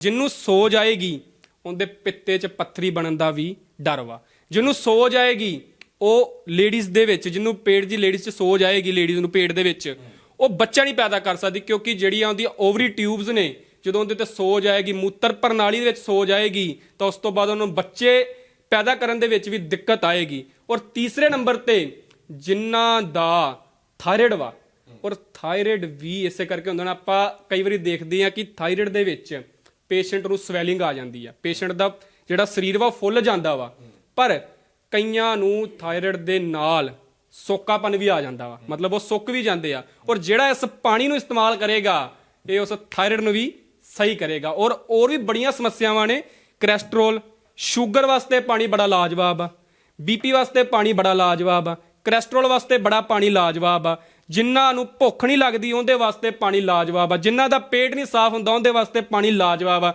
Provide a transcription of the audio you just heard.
ਜਿਹਨੂੰ ਸੋਜ ਆਏਗੀ, ਉਹਦੇ ਪਿੱਤੇ 'ਚ ਪੱਥਰੀ ਬਣਨ ਦਾ ਵੀ ਡਰ ਵਾ। ਜਿਹਨੂੰ ਸੋਜ ਆਏਗੀ, ਉਹ ਲੇਡੀਜ਼ ਦੇ ਵਿੱਚ ਜਿਹਨੂੰ ਪੇਟ ਦੀ ਲੇਡੀਜ਼ 'ਚ ਸੋਜ ਆਏਗੀ ਲੇਡੀਜ਼ ਨੂੰ ਪੇਟ ਦੇ ਵਿੱਚ, ਉਹ ਬੱਚਾ ਨਹੀਂ ਪੈਦਾ ਕਰ ਸਕਦੀ ਕਿਉਂਕਿ ਜਿਹੜੀਆਂ ਉਹਦੀਆਂ ਓਵਰੀ ਟਿਊਬਸ ਨੇ, ਜਦੋਂ ਉਹਦੇ ਤੇ ਸੋਜ ਆਏਗੀ, ਮੂਤਰ ਪ੍ਰਣਾਲੀ ਦੇ ਵਿੱਚ ਸੋਜ ਆਏਗੀ, ਤਾਂ ਉਸ ਤੋਂ ਬਾਅਦ ਉਹਨੂੰ ਬੱਚੇ ਪੈਦਾ ਕਰਨ ਦੇ ਵਿੱਚ ਵੀ ਦਿੱਕਤ ਆਏਗੀ। ਔਰ ਤੀਸਰੇ ਨੰਬਰ ਤੇ ਜਿਨ੍ਹਾਂ ਦਾ ਥਾਇਰਾਇਡ ਵਾ, ਔਰ ਥਾਇਰਾਇਡ ਵੀ ਇਸੇ ਕਰਕੇ ਹੁੰਦਾ ਨਾ, ਆਪਾਂ ਕਈ ਵਾਰੀ ਦੇਖਦੇ ਹਾਂ ਕਿ ਥਾਇਰਾਇਡ ਦੇ ਵਿੱਚ ਪੇਸ਼ੈਂਟ ਨੂੰ ਸਵੈਲਿੰਗ ਆ ਜਾਂਦੀ ਆ। ਪੇਸ਼ੈਂਟ ਦਾ ਜਿਹੜਾ ਸਰੀਰ ਵਾ, ਉਹ ਫੁੱਲ ਜਾਂਦਾ ਵਾ। ਪਰ ਕਈਆਂ ਨੂੰ ਥਾਇਰਾਇਡ ਦੇ ਨਾਲ ਸੋਕਾਪਨ ਵੀ ਆ ਜਾਂਦਾ ਵਾ। ਮਤਲਬ ਉਹ ਸੁੱਕ ਵੀ ਜਾਂਦੇ ਆ। ਔਰ ਜਿਹੜਾ ਇਸ ਪਾਣੀ ਨੂੰ ਇਸਤੇਮਾਲ ਕਰੇਗਾ, ਇਹ ਉਸ ਥਾਇਰਾਇਡ ਨੂੰ ਵੀ ਸਹੀ ਕਰੇਗਾ। ਔਰ ਹੋਰ ਵੀ ਬੜੀਆਂ ਸਮੱਸਿਆਵਾਂ ਨੇ। ਕੋਲੇਸਟ੍ਰੋਲ, ਸ਼ੂਗਰ ਵਾਸਤੇ ਪਾਣੀ ਬੜਾ ਲਾਜਵਾਬ ਆ। ਬੀਪੀ ਵਾਸਤੇ ਪਾਣੀ ਬੜਾ ਲਾਜਵਾਬ ਆ। ਕੋਲੇਸਟ੍ਰੋਲ ਵਾਸਤੇ ਬੜਾ ਪਾਣੀ ਲਾਜਵਾਬ ਆ। ਜਿਨ੍ਹਾਂ ਨੂੰ ਭੁੱਖ ਨਹੀਂ ਲੱਗਦੀ, ਉਹਦੇ ਵਾਸਤੇ ਪਾਣੀ ਲਾਜਵਾਬ ਆ। ਜਿਨ੍ਹਾਂ ਦਾ ਪੇਟ ਨਹੀਂ ਸਾਫ਼ ਹੁੰਦਾ, ਉਹਦੇ ਵਾਸਤੇ ਪਾਣੀ ਲਾਜਵਾਬ ਆ।